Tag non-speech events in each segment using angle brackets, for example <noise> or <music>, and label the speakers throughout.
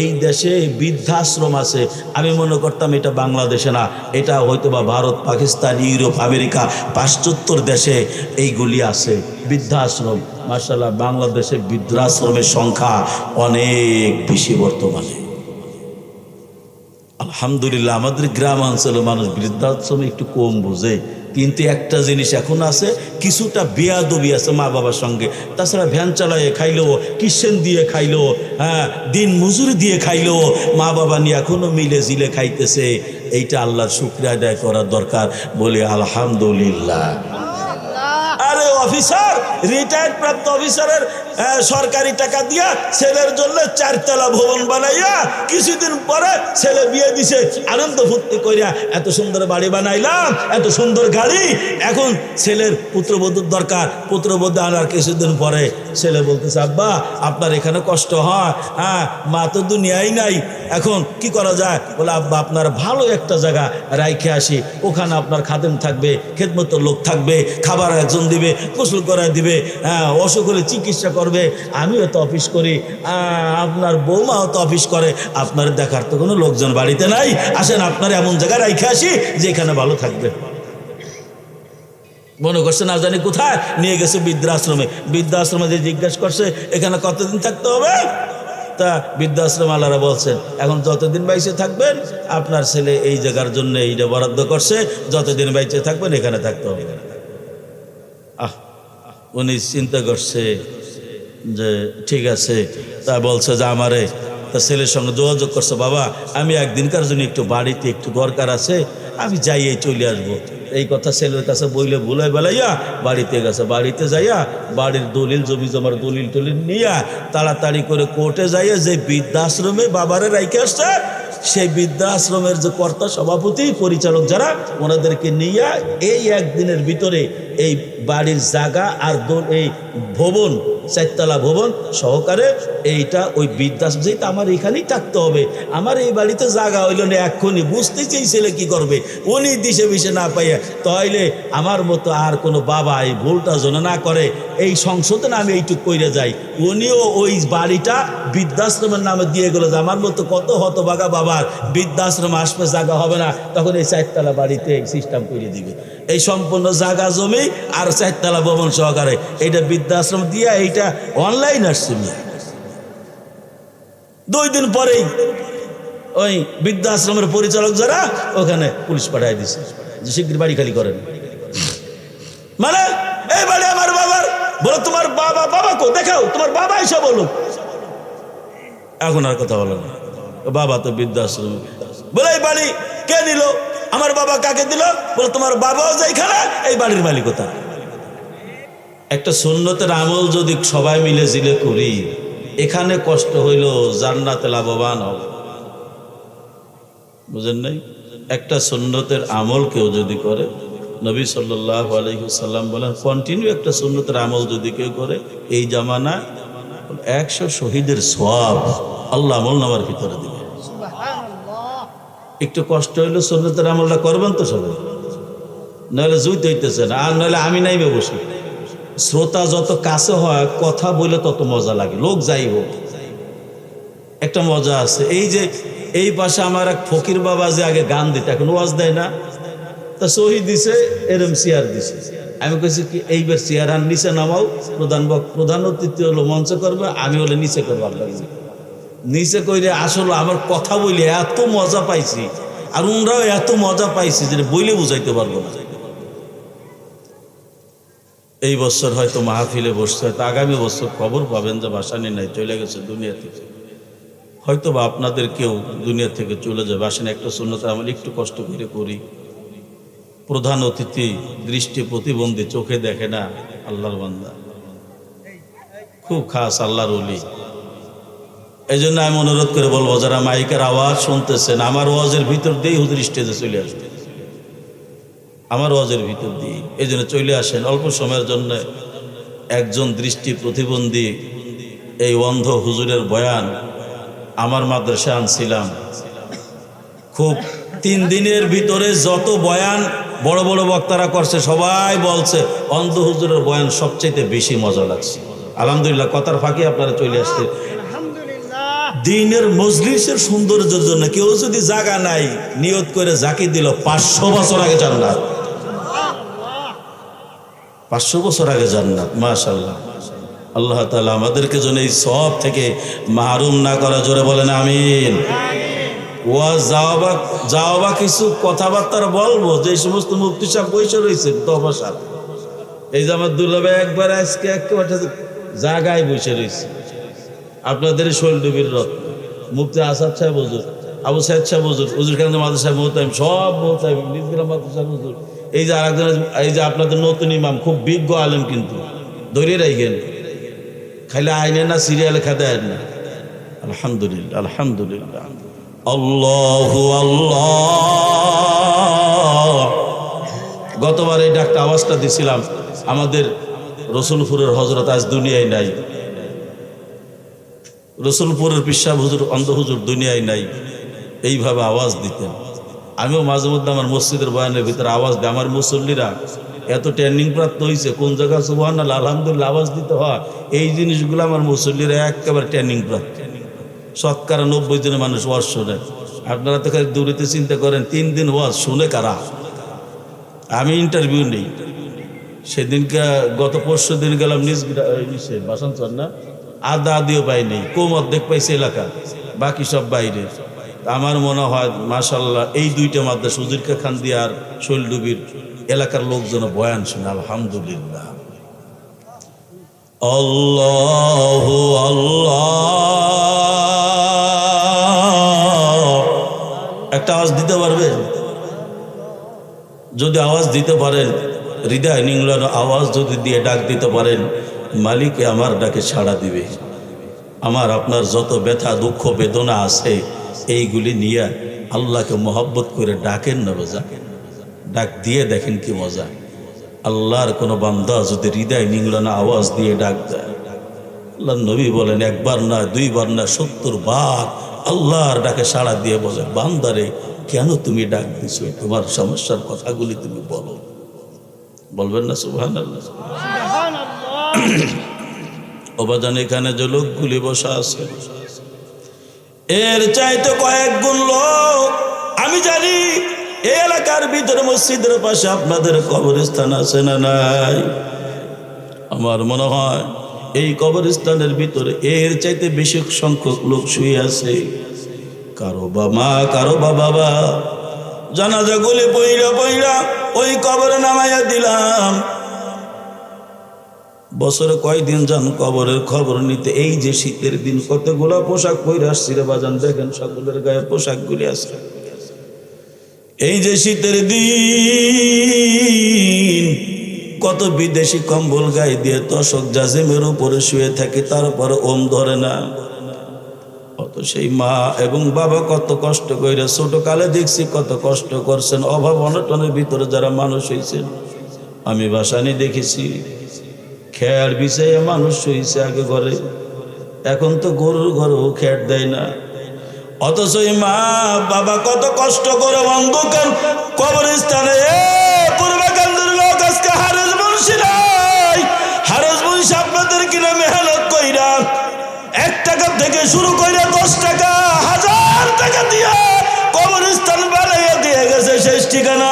Speaker 1: এই দেশে বৃদ্ধাশ্রম আছে। আমি মনে করতাম এটা বাংলাদেশে না, এটা হয়তো বা ভারত, পাকিস্তান, ইউরোপ, আমেরিকা, পাশ্চাত্যর দেশে এইগুলি আছে। বৃদ্ধাশ্রম মার্শাল্লাহ বাংলাদেশে বৃদ্ধাশ্রমের সংখ্যা অনেক বেশি বর্তমানে। আলহামদুলিল্লাহ, আমাদের গ্রাম অঞ্চলে মানুষ বৃদ্ধাশ্রমে একটু কম বোঝে। কিন্তু একটা জিনিস এখন আছে কিছুটা বেয়াদবি আছে মা বাবার সঙ্গে। তাছাড়া ভ্যান চালায়ে খাইলো কিসেন দিয়ে খাইলো হ্যাঁ দিন মজুরি দিয়ে খাইলো মা বাবা নিয়ে এখনও মিলে জিলে খাইতেছে। এইটা আল্লাহর শুক্রিয়া আদায় করার দরকার বলে আলহামদুলিল্লাহ। আরে অফিসার! রিটায়ার্ড প্রাপ্ত অফিসারের সরকারি টাকা দিয়া ছেলের জন্য চারতলা ভবন বানাইয়া কিছুদিন পরে ছেলে বিয়ে দিছে। আনন্দ ফুর্তি করিয়া এত সুন্দর বাড়ি বানাইলাম, এত সুন্দর গাড়ি। এখন ছেলের পুত্রবধূর দরকার। পুত্রবধূ আনার কিছুদিন পরে ছেলে বলতেছে, আব্বা, আপনার এখানে কষ্ট হয়। হ্যাঁ মা তো দুনিয়াই নাই। এখন কি করা যায়? বলে, আব্বা, আপনার ভালো একটা জায়গা রাইখে আসি। ওখানে আপনার খাদেম থাকবে খেদমতো লোক থাকবে, খাবার একজন দিবে, গোসল করায় দিবে হ্যাঁ অসুখ হলে চিকিৎসা করবে, আমিও তো অফিস করি আপনার বৌমাও তো অফিস করে, আপনার দেখার তো কোনো লোকজন বাড়িতে নাই, আসেন আপনার এমন জায়গায় রাইখে আসি, যেখানে ভালো থাকবে। মনে করছে না জানি কোথায়, নিয়ে গেছে বৃদ্ধাশ্রমে। বৃদ্ধাশ্রমে যে জিজ্ঞাসা করছে, এখানে কতদিন থাকতে হবে? তা বৃদ্ধাশ্রম আল্লাহরা বলছেন, এখন যতদিন বাইসে থাকবেন, আপনার ছেলে এই জায়গার জন্য এইটা বরাদ্দ করছে, যতদিন বাইসে থাকবেন এখানে থাকতে হবে। আহ উনি চিন্তা করছে যে, ঠিক আছে। তা বলছে যে, আমারে তা ছেলের সঙ্গে যোগাযোগ করছে, বাবা, আমি একদিনকার জন্য একটু বাড়িতে একটু দরকার আছে, আমি যাই এই চলে আসব। এই কথা ছেলের কাছে বইলে ভুলে বেলাইয়া বাড়িতে গেছে। বাড়িতে যাইয়া বাড়ির দলিল, জমি জমার দলিল টলিল নিয়া তাড়াতাড়ি করে কোর্টে যাইয়া যে বৃদ্ধাশ্রমে বাবারে রাইকে আসছে সেই বৃদ্ধাশ্রমের যে কর্তা সভাপতি, পরিচালক যারা, ওনাদেরকে নিয়ে এই একদিনের ভিতরে এই বাড়ির জায়গা আর এই ভবন চারতলা ভবন সহকারে এইটা ওই বৃদ্ধাশ্রম যেটা আমার এখানেই থাকতে হবে। আমার এই বাড়িতে জায়গা হইল না, এক্ষুনি বুঝতে চেয়ে ছেলে কি করবে? উনি দিশে বিষে না পাইয়া, তাইলে আমার মতো আর কোনো বাবা এই ভুলটা যেন না করে, এই সংশোধন আমি এইটুক কইরে যাই। উনিও ওই বাড়িটা বৃদ্ধাশ্রমের নামে দিয়ে গেলো যে আমার মতো কত হতবাগা বাবার বৃদ্ধাশ্রম আসবে, জায়গা হবে না, তখন এই চারতলা বাড়িতে সিস্টেম করে দিবে। এই সম্পূর্ণ জায়গা জমি আর চারতলা ভবন সহকারে। এইটা বৃদ্ধাশ্রম দিয়ে এইটা অনলাইন আসছে। দুই দিন পরেই ওই বৃদ্ধাশ্রমের পরিচালক যারা, ওখানে পুলিশ পাঠায় দিছে যে শীঘ্র বাড়ি খালি করেন। মানে এই বাড়ি আমার বাবার, বলো তোমার বাবা বাবা কো, দেখাও, তোমার বাবা এসে বলো এখন আর কথা বলো না। বাবা তো বৃদ্ধাশ্রম। বলে, এই বাড়ি কে দিল আমার বাবা কাকে দিল? বলে, তোমার বাবাও যেখানে এই বাড়ির মালিকতা একটা সুন্নতের আমল যদি সবাই মিলে জিলে করি এখানে কষ্ট হইল জান্নাতে লাভবান হবে বুঝেন নাই? একটা সুন্নতের আমল কেউ যদি করে নবী সাল্লাহ আলহিসাল্লাম বলেন কন্টিনিউ একটা সুন্নতের আমল যদি কেউ করে এই জামানা একশো শহীদের সব আল্লাহ আমল নামার ভিতরে দিবে। একটু কষ্ট হইল সুন্নতের আমলটা করবেন তো সবাই? নইলে জুইতে হইতেছে না আর নইলে আমি নাইবে বসি। শ্রোতা যত কাছে হয়, কথা বলে তত মজা লাগে। লোক যাই হোক। একটা মজা আছে। এই যে, এই পাশে আমার এক ফকির বাবা যে আগে গান দিত, এখন ওয়াজ দেয় না। তা সহি দিছে, এরম চেয়ার দিছে। আমি কইছি কি, এইবার চেয়ার আর নিচে নামাও, প্রধান প্রধান অতিথি হলো মঞ্চ করবে, আমি হলে নিচে করব আল্লাহ নিচে কইলে আসলে আমার কথা বলে এত মজা পাইছি, আর উনরাও এত মজা পাইছি যে বইলে বুঝাইতে পারব না। এই বছর হয়তো মাহফিলে বসছে হয়তো আগামী বছর খবর পাবেন যে বাসানি নাই চলে গেছে দুনিয়া থেকে। হয়তো বা আপনাদের কেউ দুনিয়া থেকে চলে যাবে আসেন একটা শূন্যতা আমরা একটু কষ্ট করে করি। প্রধান অতিথি দৃষ্টি প্রতিবন্ধী চোখে দেখে না আল্লাহর বান্দা। খুব খাস আল্লাহর অলি এই জন্য আমি অনুরোধ করে বলব, যারা মাইকের আওয়াজ শুনতেছেন, আমার ওয়াজের ভিতর দিয়েই হুজুর চলে আসবে। আমার ওয়াজের ভিতর দিয়ে। এই জন্য চলে আসেন অল্প সময়ের জন্য একজন দৃষ্টি প্রতিবন্ধী এই অন্ধ হুজুরের বয়ান আমার মাদ্রাসা আনছিলাম। খুব তিন দিনের ভিতরে যত বয়ান বড় বড় বক্তারা করছে সবাই বলছে অন্ধ হুজুরের বয়ান সবচেয়ে বেশি মজা লাগছে। আলহামদুলিল্লাহ কথার ফাঁকে আপনারা চলে আসছে দিনের মজলিসের সৌন্দর্যের জন্য কেউ যদি জায়গা নাই নিয়ত করে জাকি দিল পাঁচশো বছর আগে জান্নাত। পাঁচশো বছর আগে জান্নাত মাশাল্লাহ আল্লাহ তালা আমাদেরকে যেন এই সব থেকে মাহরুম না করা, জোরে বলেন আমিন। ওয়া যাওয়া বা কিছু কথাবার্তা বলব যে সমস্ত মুক্তি সাহেব বসে রয়েছে তবাসার এই যে আমার দুর্লভে একবার আজকে একেবারে জায়গায় বসে রয়েছে। আপনাদের শৈলডুবির রথ। মুফতি আসাদ সাহেব হুজুর, আবু সাহেদ সাহেব হুজুর হুজুর খান মাদা সাহেব মোহতাইম সব মোহতাইম নিজগ্রাম মাদা সাহেব হুজুর। এই যে আরেকজন এই যে আপনাদের নতুন ইমাম, খুব বিজ্ঞ আলেম কিন্তু। ধরে রাখেন। খাইলে আইনে না সিরিয়ালে খাতে আইন না। আলহামদুলিল্লাহ আলহামদুলিল্লাহ। আল্লাহু আল্লাহ। গতবার এই ডাকটা আওয়াজটা দিছিলাম। আমাদের রসুলপুরের হজরত আজ দুনিয়ায় নাই। রসুলপুরের পিসাব হুজুর, অন্ধ হুজুর দুনিয়ায় নাই। এইভাবে আওয়াজ দিতেন। আমিও মাঝে মধ্যে আমার মসজিদের বয়ানের ভিতরে আওয়াজ দিই। আমার মুসল্লিরা এত ট্রেনিং প্রাপ্ত হয়েছে কোন জায়গায় সুবাহ আলহামদুলিল্লাহ আওয়াজ দিতে হয়, এই জিনিসগুলো আমার মুসল্লিরা একেবারে ট্রেনিং প্রাপ্ত। শতকরা নব্বই জনের মানুষ ওয়াজ শোনে। আপনারা তো খালি দূরেতে চিন্তা করেন, তিন দিন ওয়াজ শুনে কারা? আমি ইন্টারভিউ নেই। সেদিনকে, গত পরশু দিন গেলাম নিজ বাসানচর না? আদা আদিও পাই নেই, কম অর্ধেক পাইছে এলাকা, বাকি সব বাইরে। আমার মনে হয় মাশাল্লাহ এই দুইটা মাদ্রা সুজিরকা খান দিয়ে আর শৈলডুবির এলাকার লোকজন বয়ান শুনে, আলহামদুলিল্লাহ। আল্লাহ আল্লাহ। একটা আওয়াজ দিতে পারবেন যদি আওয়াজ দিতে পারেন, হৃদয় নিংলানো আওয়াজ যদি দিয়ে ডাক দিতে পারেন, মালিকে আমার ডাকে ছাড়া দিবে। আমার আপনার যত ব্যথা, দুঃখ, বেদনা আছে এইগুলি নিয়ে আল্লাহকে মহব্বত করে ডাকেন না বোঝা ডাক দিয়ে দেখেন কি মজা। আল্লাহর কোনো বান্দা যদি হৃদয় নিংলানো আওয়াজ দিয়ে ডাক দেয়। আল্লাহ নবী বলেন একবার না দুইবার না সত্তর বার আল্লাহর ডাকে সাড়া দিয়ে বলে বান্দারে কেন তুমি ডাক দিছো? তোমার সমস্যার কথাগুলি তুমি বলো। বলবেন না সুবহান <clears throat> অবাজান এখানে যে লোকগুলি বসা আছে। এর চাইতে কয়েক গুণ লোক। আমি জানি, এই এলাকার ভিতরে মসজিদের পাশে আপনাদের কবরস্থান আছে না নাই? আমার মনে হয়, এই কবরস্থানের ভিতরে এর চাইতে বেশি সংখ্যক লোক শুয়ে আছে। কারও বা মা কারও বা বাবা। জানাজা গুলি পইরা পইরা ওই কবরে নামাইয়া দিলাম। বছরে কয়দিন যান কবরের খবর নিতে। এই যে শীতের দিন কতগুলা পোশাক পরে আসছি রে বাজান, দেখেন সকলের গায়ে পোশাকগুলি আছে। এই যে শীতের দিন, কত বিদেশি কম্বল গায়ে দিয়ে তশক জাজিমের উপরে শুয়ে থাকে, তারপর ওম ধরে না। অত সেই মা এবং বাবা কত কষ্ট করে ছোট কালে দেখছি কত কষ্ট করছেন, অভাব অনটনের ভিতরে যারা মানুষ হয়েছেন আমি বাসানি দেখেছি। খেয়ার বিষয়ে মানুষ হয়েছে আগে ঘরে। এখন তো গরুর ঘরেও খেয়ার দেয় না। অথচ মা বাবা কত কষ্ট করে অন্ধকার কবরস্থানে আপনাদের কইরা এক টাকা থেকে শুরু করে দশ টাকা, হাজার টাকা দিয়ে গেছে শেষ ঠিকানা।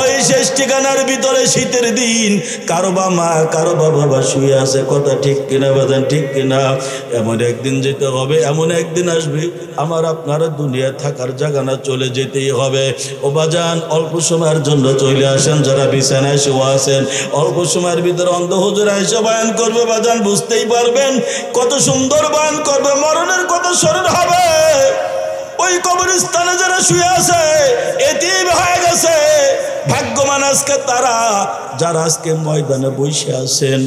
Speaker 1: ওই শেষ ঠিকানার ভিতরে শীতের দিন। কারও বা মা কারও বা বাবা শুয়ে আছে, কথা ঠিক কিনা বাদান ঠিক কিনা? এমন একদিন যেতে হবে, এমন একদিন আসবে। আমার আপনারা দুনিয়া থাকার জায়গা না, চলে যেতেই হবে। ও বাজান, অল্প সময়ের জন্য চলে আসেন, যারা বিছানায় শুয়ে আছেন। অল্প সময়ের ভিতরে অন্ধ হুজুরা এসে বয়ান করবে, বাজান, বুঝতেই পারবেন কত সুন্দর বয়ান করবে, মরণের কত স্মরণ হবে। ওই কবরস্থানে যারা শুয়ে আছে, এতিম হয়ে গেছে। ভাগ্যমান আজকে তারা, যারা আজকে ময়দানে বসে আছেন।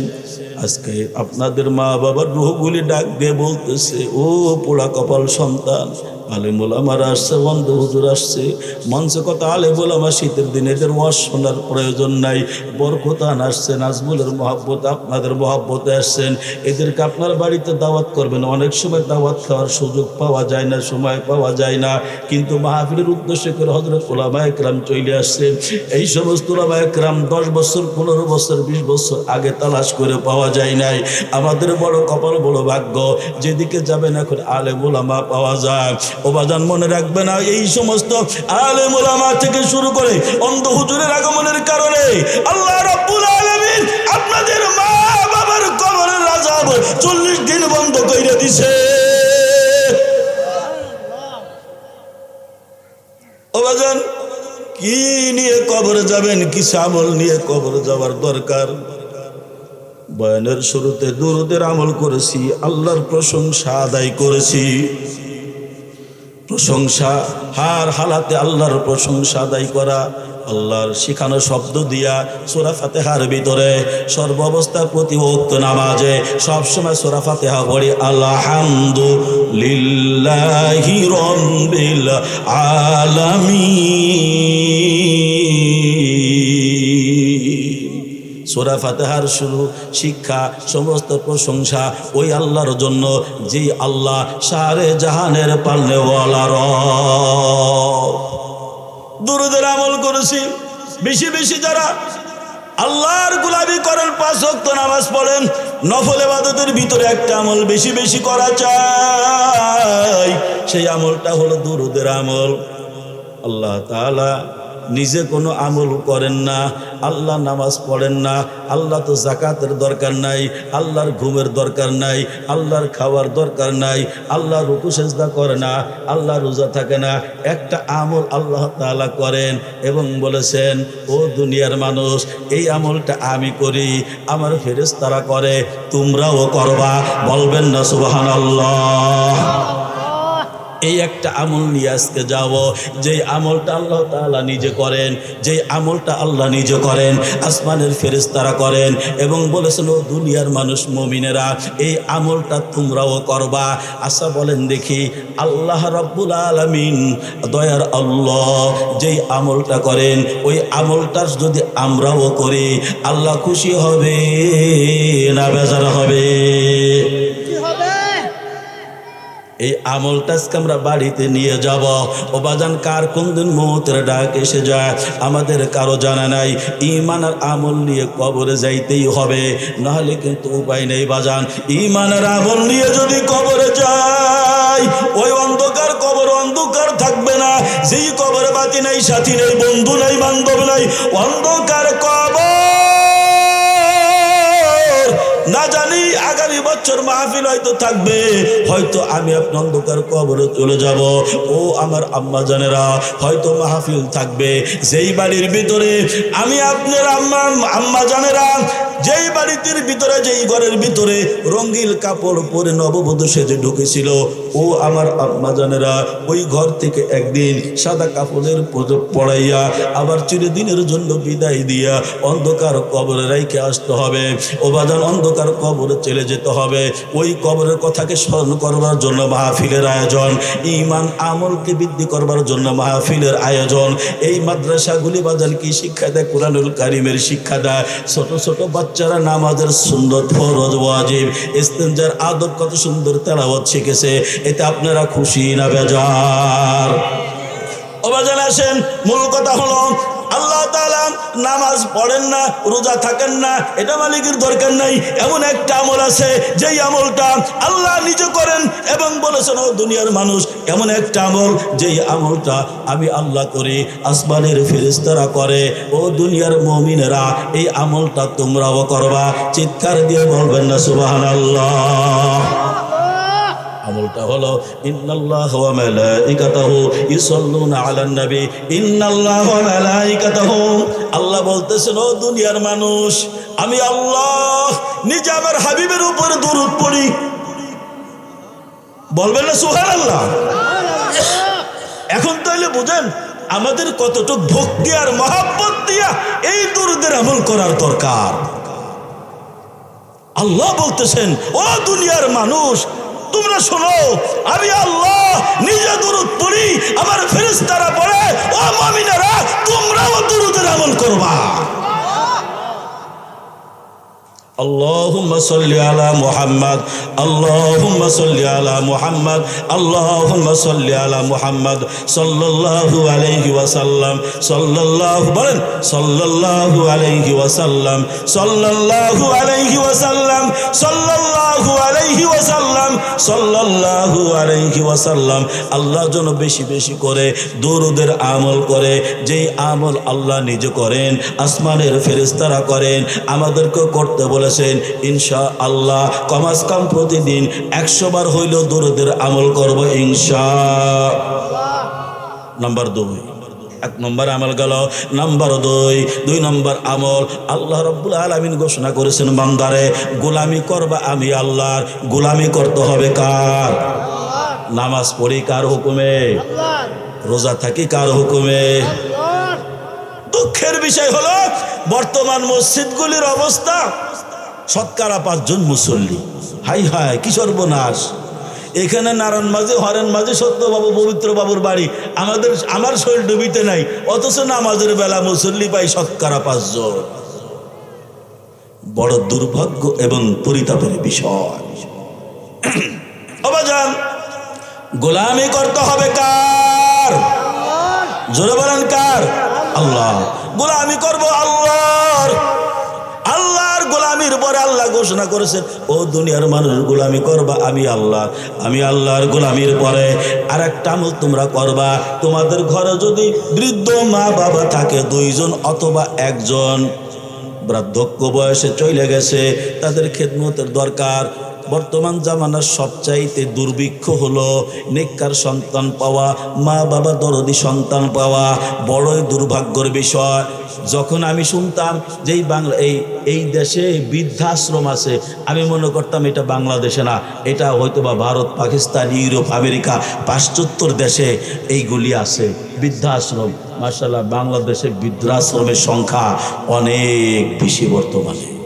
Speaker 1: আজকে আপনাদের মা বাবার রুহগুলি ডাক দিয়ে বলতেছে, ও পোড়া কপাল সন্তান আলেমুল আমার আসছে, বন্ধ হুজুর আসছে। মঞ্চে কত আলেমুল আমার শীতের দিন এদের ওয়াজ শোনার প্রয়োজন নাই। বরকতান আসছে, নাজমুলের মহাব্বত, আপনাদের মহাব্বতে আসছেন। এদেরকে আপনার বাড়িতে দাওয়াত করবেন। অনেক সময় দাওয়াত খাওয়ার সুযোগ পাওয়া যায় না, সময় পাওয়া যায় না। কিন্তু মাহফিলের উদ্দেশ্য করে হজরত ওলামা একরাম চলে আসছে। এই সমস্ত ওলামা একরাম দশ বছর, পনেরো বছর, বিশ বছর আগে তালাশ করে পাওয়া যায় নাই। আমাদের বড় কপাল বড় ভাগ্য। যেদিকে যাবেন এখন আলেম পাওয়া যায় ও বাজান মনে রাখবে না। এই সমস্ত আলেম ওলামা থেকে শুরু করে অন্ধ হুজুরের আগমনের কারণে আল্লাহ আপনাদের মা বাবার কবরের রাজাব চল্লিশ দিন বন্ধ করে দিছে। ও বাজান, কি নিয়ে কবরে যাবেন, কি আমল নিয়ে কবরে যাওয়ার দরকার? বয়ানের শুরুতে দুরুদের আমল করেছি, আল্লাহর প্রশংসা আদায় করেছি। প্রশংসা, হার হালাতে আল্লাহর প্রশংসা আদায় করা, আল্লাহর শিখানো শব্দ দিয়া সোরা ফাতেহার ভিতরে সর্বাবস্থার প্রতি নামাজে সবসময় সোরা ফাতেহা পড়ি আল্লাহামদু লিল্লাহি সোরা ফাতেহার শুরু, শিক্ষা, সমস্ত প্রশংসা ওই আল্লাহর জন্য যে আল্লাহ সারে জাহানের পাল্লেওয়ালার। দুরুদের আমল করেছি, বেশি বেশি যারা আল্লাহর গুলাবি করেন, পাঁচ ওয়াক্ত নামাজ পড়েন, নফল এবাদতের ভিতরে একটা আমল বেশি বেশি করা চাই, সেই আমলটা হলো দুরুদের আমল। আল্লাহ তাআলা নিজে কোনো আমল করেন না, আল্লাহ নামাজ পড়েন না, আল্লাহ তো জাকাতের দরকার নাই, আল্লাহর ঘুমের দরকার নাই, আল্লাহর খাওয়ার দরকার নাই আল্লাহ রুকু সেজদা করে না, আল্লাহ রোজা থাকে না। একটা আমল আল্লাহ তাআলা করেন এবং বলেছেন, ও দুনিয়ার মানুষ, এই আমলটা আমি করি, আমার ফেরেস তারা করে, তোমরাও করবা। বলবেন না, সুবহানাল্লাহ। এই একটা আমল নিয়ে আজকে যাব। যে আমলটা আল্লাহ তাআলা নিজে করেন যে আমলটা আল্লাহ নিজে করেন, আসমানের ফেরেশতারা করেন এবং বলেছেন, ও দুনিয়ার মানুষ মমিনেরা, এই আমলটা তোমরাও করবা। আশা বলেন দেখি, আল্লাহ রাব্বুল আলামিন, দয়ার আল্লাহ যেই আমলটা করেন, ওই আমলটার যদি আমরাও করি, আল্লাহ খুশি হবে না বেজার হবে? এই আমলটা আজকে আমরা বাড়িতে নিয়ে যাব। বাজান, কার কোন দিন মৌতের ডাক এসে যায়? আমাদের কারও জানা নাই। ইমান আর আমল নিয়ে কবরে যাইতেই হবে। নাহলে কিন্তু উপায় নেই বাজান। ইমান আর আমল নিয়ে যদি কবরে যায়, ওই অন্ধকার কবর অন্ধকার থাকবে না। যেই কবর বাতি নাই, সাথী নেই, বন্ধু নাই, বান্ধব নাই, অন্ধকার থাকবে, হয়তো আমি আপনার অন্ধকার কবরে চলে যাব। ও আমার আম্মা জানেরা, হয়তো মাহফিল থাকবে। যেই বাড়ির ভিতরে আমি আপনার আম্মা আম্মা জানেরা যেই বাড়িটির ভিতরে, যেই ঘরের ভিতরে রঙ্গিল কাপড় পরে নববধূ সেজে ঢুকেছিল, ও আমার আম্মা জানেরা, ওই ঘর থেকে একদিন সাদা কাপড়ের পড়াইয়া আবার চিরদিনের জন্য বিদায় দিয়া অন্ধকার কবরে রাইখে আসতে হবে। ও বাজান, অন্ধকার কবরে চলে যেতে হবে। ওই কবরের কথাকে স্মরণ করবার জন্য মাহফিলের আয়োজন ইমান আমলকে বৃদ্ধি করবার জন্য মাহফিলের আয়োজন। এই মাদ্রাসাগুলি বাজান কি শিক্ষা দেয়? কোরআনুল কারিমের শিক্ষা দেয়। ছোট ছোট বাচ্চারা নামাজের সুন্দর ফরজ, ওয়াজিব ইস্তেঞ্জার আদব কত সুন্দর তেলাওয়াত শিখেছে, এতে আপনারা খুশি না বেজার? অবাজান আসেন, মূল কথা হলো আল্লাহ নামাজ পড়েন না, রোজা থাকেন না, এটা মালিকের দরকার নাই। এমন একটা আমল আছে, যেই আমলটা আল্লাহ নিজে করেন এবং বলেছেন, ও দুনিয়ার মানুষ, এমন একটা আমল, যেই আমলটা আমি আল্লাহ করি, আসমানের ফেরেশতারা করে, ও দুনিয়ার মমিনেরা, এই আমলটা তোমরাও করবা। চিৎকার দিয়ে বলবেন না, সুবহানাল্লাহ। আমলটা হলো, ইন্নাল্লাহ ওয়া মালাইকাতাহু ইউসাল্লুনা আলান নবী। ইন্নাল্লাহ ওয়া মালাইকাতাহু। আল্লাহ বলতেছেন, ও দুনিয়ার মানুষ, আমি আল্লাহ নিজে আমার হাবিবের উপরে দরুদ পড়ি। বলবেন না, সুবহানাল্লাহ? এখন তাহলে বুঝেন, আমাদের কতটুক ভক্তি আর মহাব্বত দিয়া এই দরুদের আমল করার দরকার। আল্লাহ বলতেছেন, ও দুনিয়ার মানুষ তোমরা শোনো, আমি আল্লাহ নিজে দূরত পড়ি, আমার ফেরিস্তারা পড়ে ও মামিনারা, তোমরাও দূরতের আমল করবা। দরুদ صل على محمد اللهم صل على محمد اللهم صل على محمد صلى الله عليه وسلم صلى الله বলেন صلى الله عليه وسلم صلى الله عليه وسلم صلى الله عليه وسلم صلى الله عليه وسلم আল্লাহ যেন বেশি বেশি করে দরুদের আমল করে যেই আমল আল্লাহ নিজে করেন আসমানের ফেরেস্তারা করেন আমাদেরকে করতে বলেছেন ইনশা আল্লাহ কমাস কম প্রতিদিন একশো বার হইল দরুদের আমল করব ইনশা। নাম্বার দুই। এক নম্বর আমল গেল। নাম্বার দুই দুই নম্বর আমল আল্লাহ রব্বুল আলমিন ঘোষণা করেছেন, বান্দারে, গোলামি করবা আমি আল্লাহর, গোলামি করতে হবে কার? নামাজ পড়ি কার হুকুমে? রোজা থাকি কার হুকুমে? দুঃখের বিষয় হলো, বর্তমান মসজিদগুলির অবস্থা শতকরা পাঁচজন মুসল্লি। হাই হাই কি সর্বনাশ। এখানে নারায়ণ মাঝে, হরেন মাঝে, সত্যবাবু, পবিত্র বাবুর বাড়ি। আমাদের, আমার শরীর ডুবিতে নাই, অথচ নামাজের বেলা মুসল্লি পাই শতকরা পাঁচজন। বড় দুর্ভাগ্য এবং পরিতাপের বিষয়। গোলামি করতে হবে কার? জোরে বলেন কার? আল্লাহ। গোলামি করব আল্লাহর গোলামির পরে আল্লাহ ঘোষণা করেছেন, ও দুনিয়ার মানুষ গোলামি করবা, আমি আল্লাহ, আমি আল্লাহর গোলামির পরে আর একটা আমল তোমরা করবা। তোমাদের ঘরে যদি বৃদ্ধ মা বাবা থাকে, দুইজন অথবা একজন বার্ধক্য বয়সে চলে গেছে, তাদের খেদমতের দরকার। বর্তমান জামানার সবচাইতে দুর্ভিক্ষ হলো নেককার সন্তান পাওয়া, মা বাবা দরদি সন্তান পাওয়া। বড়ই দুর্ভাগ্যর বিষয়। যখন আমি শুনতাম যে এই বাংলা এই এই দেশে বৃদ্ধাশ্রম আছে, আমি মনে করতাম এটা বাংলাদেশে না, এটা হয়তো বা ভারত, পাকিস্তান, ইউরোপ, আমেরিকা পাশ্চাত্যর দেশে এইগুলি আছে। বৃদ্ধাশ্রম মার্শাল্লাহ বাংলাদেশে বৃদ্ধাশ্রমের সংখ্যা অনেক বেশি বর্তমানে।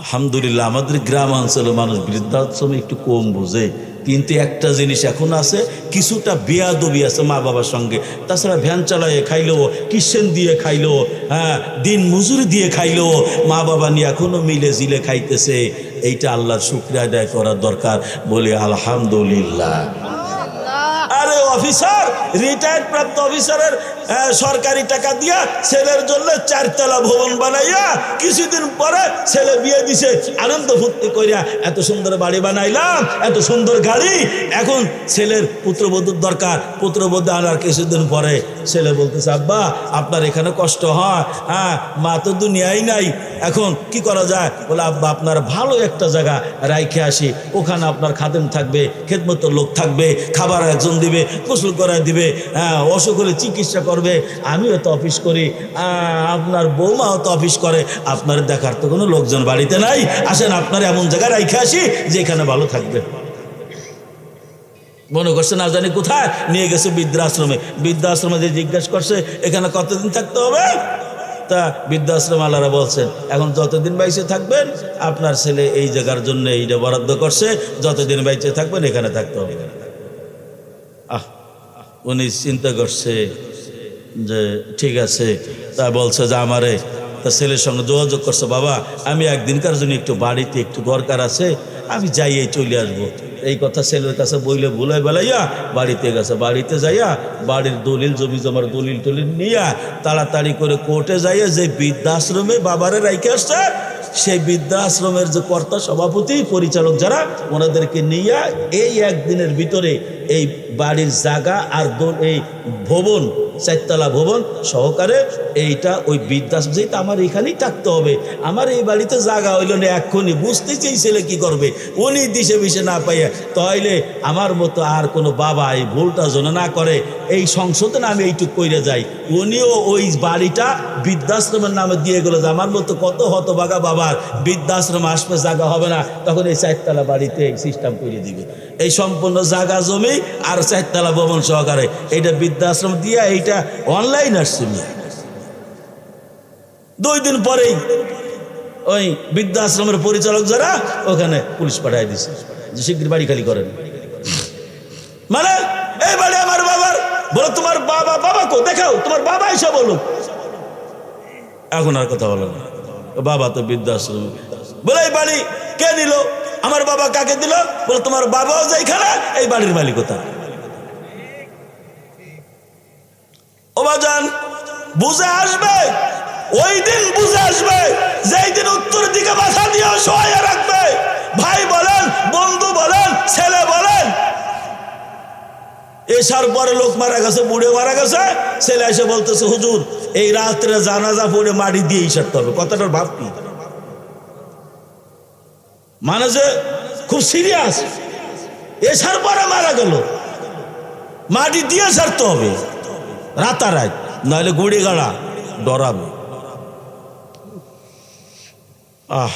Speaker 1: আলহামদুলিল্লাহ আমাদের গ্রাম অঞ্চলের মানুষ বৃদ্ধাশ্রমে একটু কম বোঝে কিন্তু একটা জিনিস এখন আছে কিছুটা বেয়াদবি আছে মা বাবার সঙ্গে। তাছাড়া ভ্যান চালাইয়ে খাইলেও কিসেন দিয়ে খাইলেও হ্যাঁ দিন মজুরি দিয়ে খাইলেও মা বাবা নিয়ে এখনও মিলে জিলে খাইতেছে। এইটা আল্লাহর শুক্রিয়া আদায় করার দরকার বলে আলহামদুলিল্লাহ। আরে অফিসার রিটায়ার্ড প্রাপ্ত অফিসারের সরকারি টাকা দিয়া ছেলের জন্য চারতলা ভবন বানাইয়া কিছুদিন পরে ছেলে বিয়ে দিছে। আনন্দ ফুর্তি করিয়া এত সুন্দর বাড়ি বানাইলাম, এত সুন্দর গাড়ি। এখন ছেলের পুত্রবধূর দরকার। পুত্রবধূ আনার কিছুদিন পরে ছেলে বলতেছে, আব্বা, আপনার এখানে কষ্ট হয়। হ্যাঁ মা তো দুনিয়াই নাই। এখন কি করা যায়? বলে, আব্বা, আপনার ভালো একটা জায়গা রাইখে আসি। ওখানে আপনার খাদেম থাকবে খেদমতো লোক থাকবে, খাবার একজন দিবে, গোসল করায় দিবে। হ্যাঁ অসুখ হলে চিকিৎসা করবে, আমিও তো অফিস করি আপনার বৌমাও তো অফিস করে, আপনার দেখার তো কোনো লোকজন বাড়িতে নাই, আসেন আপনার এমন জায়গায় রাইখে আসি যে এখানে ভালো থাকবে। মনে করছে না জানি কোথায়, নিয়ে গেছে বৃদ্ধাশ্রমে। বৃদ্ধাশ্রমে যে জিজ্ঞেস করছে, এখানে কতদিন থাকতে হবে? তা বৃদ্ধাশ্রম আল্লাহরা বলছেন, এখন যতদিন বাইসে থাকবেন, আপনার ছেলে এই জায়গার জন্য এইটা বরাদ্দ করছে, যতদিন বাইসে থাকবেন এখানে থাকতে হবে। আহ উনি চিন্তা করছে যে, ঠিক আছে। তা বলছে যে, আমারে তা ছেলের সঙ্গে যোগাযোগ করছে, বাবা, আমি একদিনকার জন্য একটু বাড়িতে একটু দরকার আছে, আমি যাই এই চলে আসব। এই কথা ছেলের কাছে বইলে ভুলে বেলাইয়া বাড়িতে গেছে। বাড়িতে যাইয়া বাড়ির দলিল, জমি জমার দলিল টলিল নিয়া তাড়াতাড়ি করে কোর্টে যাইয়া যে বৃদ্ধাশ্রমে বাবারে রাইকে আসছে সেই বৃদ্ধাশ্রমের যে কর্তা সভাপতি, পরিচালক যারা, ওনাদেরকে নিয়ে এই একদিনের ভিতরে এই বাড়ির জায়গা আর এই ভবন, চারতলা ভবন সহকারে এইটা ওই বৃদ্ধাশ্রম যেটা আমার এখানেই থাকতে হবে, আমার এই বাড়িতে জায়গা হইল না, এক্ষুনি বুঝতে এই ছেলে কি করবে। উনি দিশে বিষে না পাইয়া, তাইলে আমার মতো আর কোনো বাবা এই ভুলটা যেন না করে, এই সংশোধন আমি এইটুক কইরে যাই। উনিও ওই বাড়িটা বৃদ্ধাশ্রমের নামে দিয়ে গেল আমার মতো কত হতবাগা বাবার বৃদ্ধাশ্রম আসবে, জায়গা হবে না। তখন এই চারতলা বাড়িতে সিস্টেম করে দিবে। এই সম্পূর্ণ জায়গা জমি আর চারতলা ভবন সহকারে। এইটা বৃদ্ধাশ্রম দিয়ে, এইটা অনলাইন আসছে দুই দিন পরেই ওই বৃদ্ধাশ্রমের পরিচালক যারা, ওখানে পুলিশ পাঠাই দিছে যে শীঘ্র বাড়ি খালি করেন। মানে এই বাড়ি আমার বাবার। বলো, তোমার বাবা বাবা কো? দেখাও, তোমার বাবা এসে বলো এখন আর কথা বলো না। বাবা তো বৃদ্ধাশ্রমে। বলে, এই বাড়ি কে দিল আমার বাবা কাকে দিল? বলে, তোমার বাবাও যেখানে এই বাড়ির ও বাজান বুঝে আসবে, ওই দিন বুঝে আসবে, যেই দিন দিকে রাখবে। ভাই বলেন, বন্ধু বলেন, ছেলে বলেন এসার পরে লোক মারা গেছে, বুড়ে মারা গেছে। ছেলে এসে বলতেছে, হুজুর, এই রাত্রে জানাজা পড়ে মাটি দিয়েই সারতে হবে কথাটার ভাব কি? মানে যে খুব সিরিয়াস। এসার পরে মারা গেল। মাটি দিয়ে সারতে হবে। রাতারাত, নাহলে গুড়ি গাড়া ডরাবে। আহ।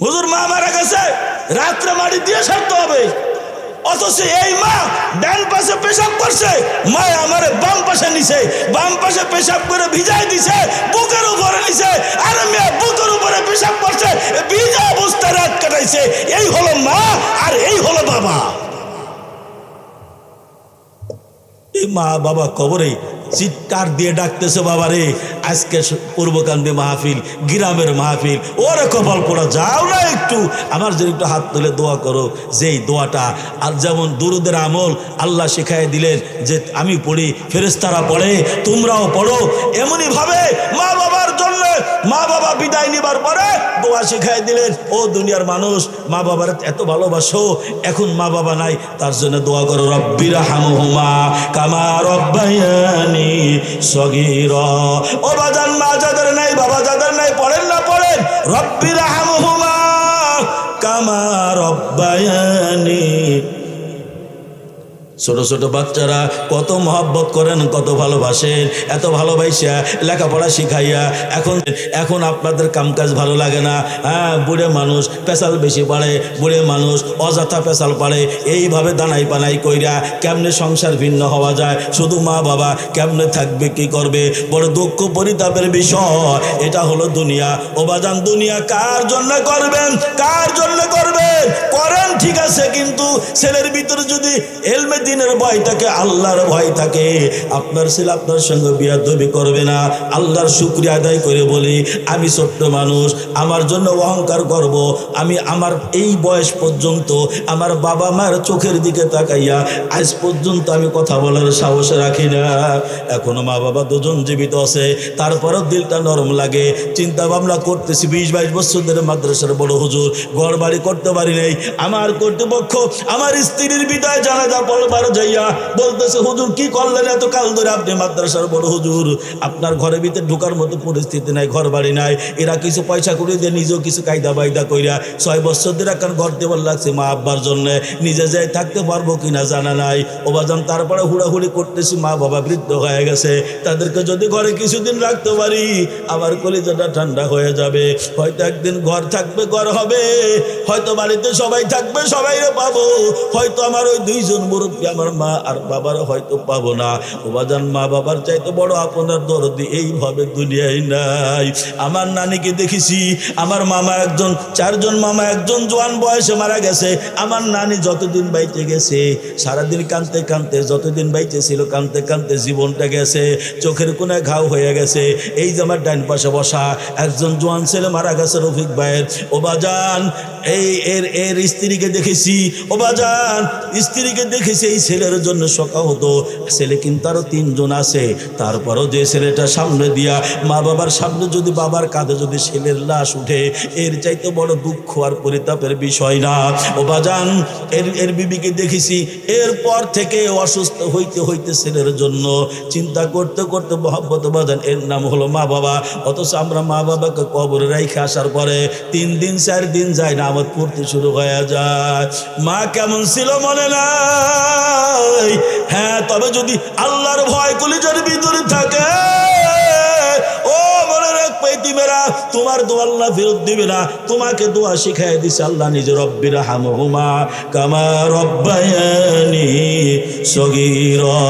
Speaker 1: হুজুর, মা মারা গেছে। রাত্রে মাটি দিয়ে সারতে হবে। অথচ এই মা ডান পাশে পেশাব করছে মা আমার বাম পাশে নিছে। বাম পাশে পেশাব করে ভিজাই দিছে, বুকের উপরে নিছে। আর মেয়ে, বুকের উপরে পেশাব করছে, ভিজা অবস্থায় রাত কাটাইছে। এই হলো মা আর এই হলো বাবা। এই মা বাবা কবরে চিৎকার দিয়ে ডাকতেছে বাবা রে আজকে পূর্বকান্দি মাহফিল, গ্রামের মাহফিল, ওরে কপাল পড়া, যাও না একটু। আমার জন্য একটু হাত তুলে দোয়া করো, যেই দোয়াটা, আর যেমন দুরুদের আমল আল্লাহ শিখাই দিলেন, যে আমি পড়ি ফেরেস্তারা পড়ে, তোমরাও পড়ো এমনই ভাবে মা বাবার জন্য মা বাবা বিদায় নিবার পরে দোয়া শিখাই দিলেন, ও দুনিয়ার মানুষ, মা বাবার এত ভালোবাসো, এখন মা বাবা নাই, তার জন্য দোয়া করো রব্বির হামহুমা কামা রব্বায়ানি সগীর। ও বাজান, মা যাদের নাই, বাবা যাদের নাই, পড়েন না, পড়েন। রব্বির হামহুমা কামা রব্বায়ানি ছোট ছোট বাচ্চারা কত মহাব্বত করেন, কত ভালোবাসেন, এত ভালোবাসিয়া লেখাপড়া শিখাইয়া। এখন এখন আপনাদের কামকাজ ভালো লাগে না। হ্যাঁ বুড়ে মানুষ পেশাল বেশি পারে বুড়ে মানুষ অযথা পেশাল পারে এইভাবে দানাই পানাই কইরা কেমনে সংসার ভিন্ন হওয়া যায়? শুধু মা বাবা কেমনে থাকবে, কি করবে? বড় দুঃখ পরিতাপের বিষয়। এটা হলো দুনিয়া। ও বাজান, দুনিয়া কার জন্য করবেন? কার জন্য করবেন? করেন, ঠিক আছে, কিন্তু ছেলের ভিতরে যদি এলমে দিনের ভয় থাকে, আল্লাহর ভয় থাকে। আপনার ছেলে আপনার সঙ্গে বিয়া দবি করবে না। আল্লাহর শুক্রিয়া আদায় করে বলি, আমি ছোট্ট মানুষ, আমার জন্য অহংকার করব। আমি আমার এই বয়স পর্যন্ত আমার বাবা মার চোখের দিকে তাকাইয়া আজ পর্যন্ত আমি কথা বলার সাহস রাখি না। এখনও মা বাবা দুজন জীবিত আছে, তারপরেও দিলটা নরম লাগে। চিন্তা ভাবনা করতেছি, বিশ বাইশ বছর ধরে মাদ্রাসার বড় হুজুর ঘর বাড়ি করতে পারি নাই। আমার কর্তৃপক্ষ, আমার স্ত্রীর বিদায় জানাজা পড়বার যাইয়া বলতেছে, হুজুর, কি করলেন এত কাল ধরে? আপনি মাদ্রাসার বড় হুজুর। আপনার ঘরের ভিতরে ঢোকার মতো পরিস্থিতি নাই ঘর বাড়ি নাই। এরা কিছু পয়সা করে দিয়ে নিজেও কিছু কায়দা বায়দা কইরা ছয় বছর ধরে এখন ঘর দেবার লাগছে মা আব্বার জন্য। নিজে যাই থাকতে পারব কিনা জানা নাই। ওবাজান তারপরে হুড়াহুড়ি করতেছি, মা বাবা বৃদ্ধ হয়ে গেছে। তাদেরকে যদি ঘরে কিছুদিন রাখতে পারি, আবার কলিজাটা ঠান্ডা হয়ে যাবে। হয়তো একদিন ঘর থাকবে, ঘর হবে। হয়তো বাড়িতে সবাই থাকবে, সবাই পাবো। হয়তো আমার ওই দুইজন মুরব্বী আমার মা আর বাবার হয়তো পাবো না। ওবাজান মা বাবার চাইতে বড় আপনার দরদি এইভাবে দুনিয়ায় নাই। আমার নানিকে দেখেছি, আমার মামা একজন, চারজন মামা, একজন জোয়ান বয়সে মারা গেছে। আমার নানি যতদিন বাইতে গেছে, সারাদিন কানতে কানতে, যতদিন বাইতে ছিল, কানতে কানতে জীবনটা গেছে, চোখের কোনায় ঘাও হয়ে গেছে। এই যে আমার ডাইন পাশে বসা একজন জোয়ান ছেলে মারা গেছে রফিক ভাইয়ের। ও বাজান, এই এর এর স্ত্রীকে দেখেছি। ও বাজান, স্ত্রীকে দেখেছি এই ছেলের জন্য সকা হতো। ছেলে কিন্তু আরও তিনজন আছে। তারপরও যে ছেলেটা সামনে দিয়া মা বাবার সামনে যদি বাবার কাঁধে যদি ছেলের লাশ উঠে, এর চাইতে বড় দুঃখ আর পরিতাপের বিষয় না। ও বাজান, এর এর বিবিকে দেখেছি। এরপর থেকে অসুস্থ হইতে হইতে ছেলের জন্য চিন্তা করতে করতে মহাব্বত বাজান, এর নাম হলো মা বাবা। অথচ আমরা মা বাবাকে কবরে রেখে আসার পরে তিন দিন, চার দিন যায় না আমার পড়তে শুরু হয়ে যায়। মা কেমন ছিল মনে নাই হ্যাঁ তবে যদি আল্লাহর ভয় কলিজার ভিতরে থাকে দিবেরা তোমার দু আল্লাহ ফেরত দিবে না। তোমাকে দোয়া শিখাই দিছে আল্লাহ নিজে রব্বির হামহুমা কামা রব্বায়ানি সগীরা।